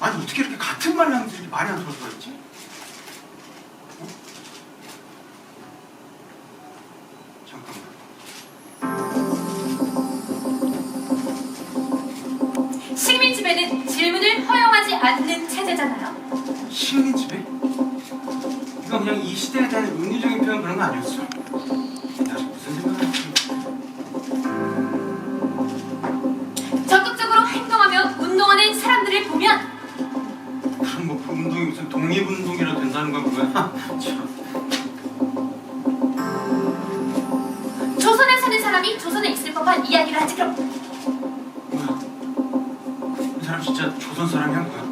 아니 어떻게 이렇게 같은 말을 하면서 이렇게 말이 안 수가 있지? 어? 잠깐만. 식민 지배는 질문을 허용하지 않는 체제잖아요. 식민 지배? 이건 그냥 이 시대에 대한 은유적인 표현 그런 거 아니었어? 다시 무슨 생각을 했지? 독립운동이라 된다는 건 뭐야? 참. 조선에 사는 사람이 조선에 있을 법한 이야기를 하지 그럼 뭐야? 이 사람 진짜 조선 사람이야 뭐야?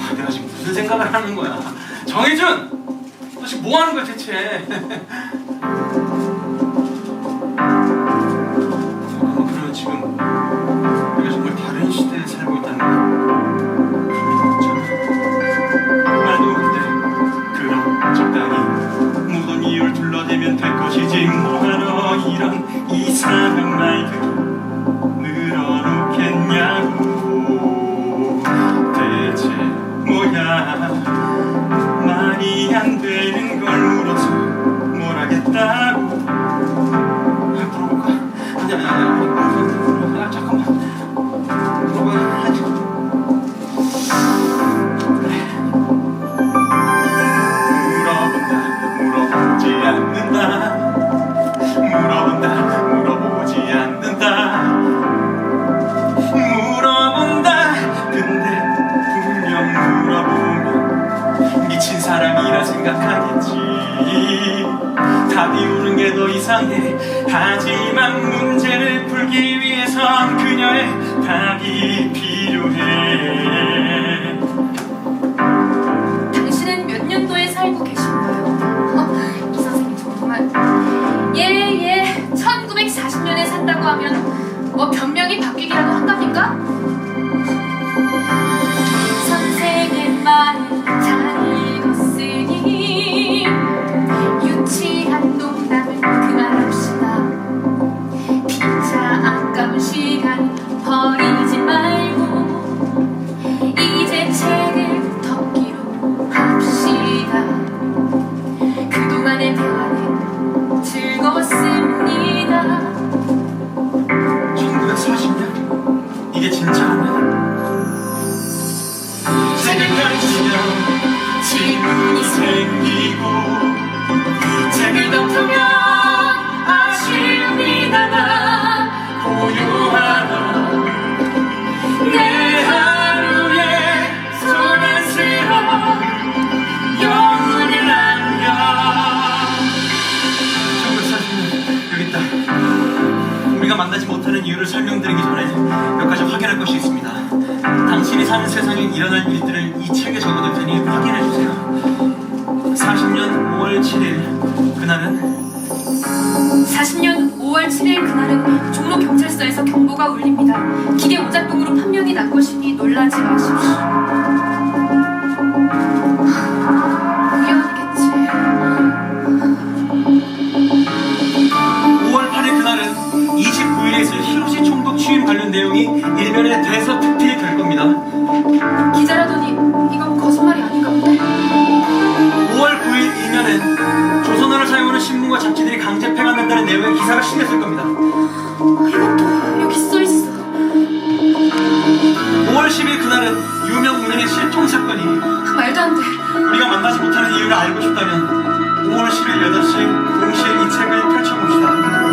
아, 내가 지금 무슨 생각을 하는 거야? 정혜준! 너 지금 뭐 하는 거야 대체? 둘러대면 될 것이지. 뭐하러 이런 이상한 말들 미친 사람이라 생각하겠지. 답이 오는 게 더 이상해. 하지만 문제를 풀기 위해선 그녀의 답이 필요해. 당신은 몇 년도에 살고 계신 거예요? 어, 이 선생님 정말. 예예. 1940년에 산다고 하면 뭐 변명이 바뀌기라도 한답니까? 이게 진짜라면? 책을 펼치면 질문이 생기고 이유를 설명드리기 전에 몇 가지 확인할 것이 있습니다. 당신이 사는 세상에 일어날 일들을 이 책에 적어둘 테니 확인해 주세요. 40년 5월 7일 그날은 40년 5월 7일 그날은 종로 경찰서에서 경보가 울립니다 기계 오작동으로 판명이 난 것이니 놀라지 마십시오 일면의 대서특필이 될 겁니다. 기자라더니 이건 거짓말이 아닌가 본데 5월 9일 이면엔 조선어를 사용하는 신문과 잡지들이 강제 폐간된다는 내용의 기사가 실렸을 겁니다. 이것도 여기 써 있어 5월 10일 그날은 유명 문인의 실종 사건이 말도 안 돼 우리가 만나지 못하는 이유를 알고 싶다면 5월 10일 8시 동시에 이 책을 펼쳐봅시다.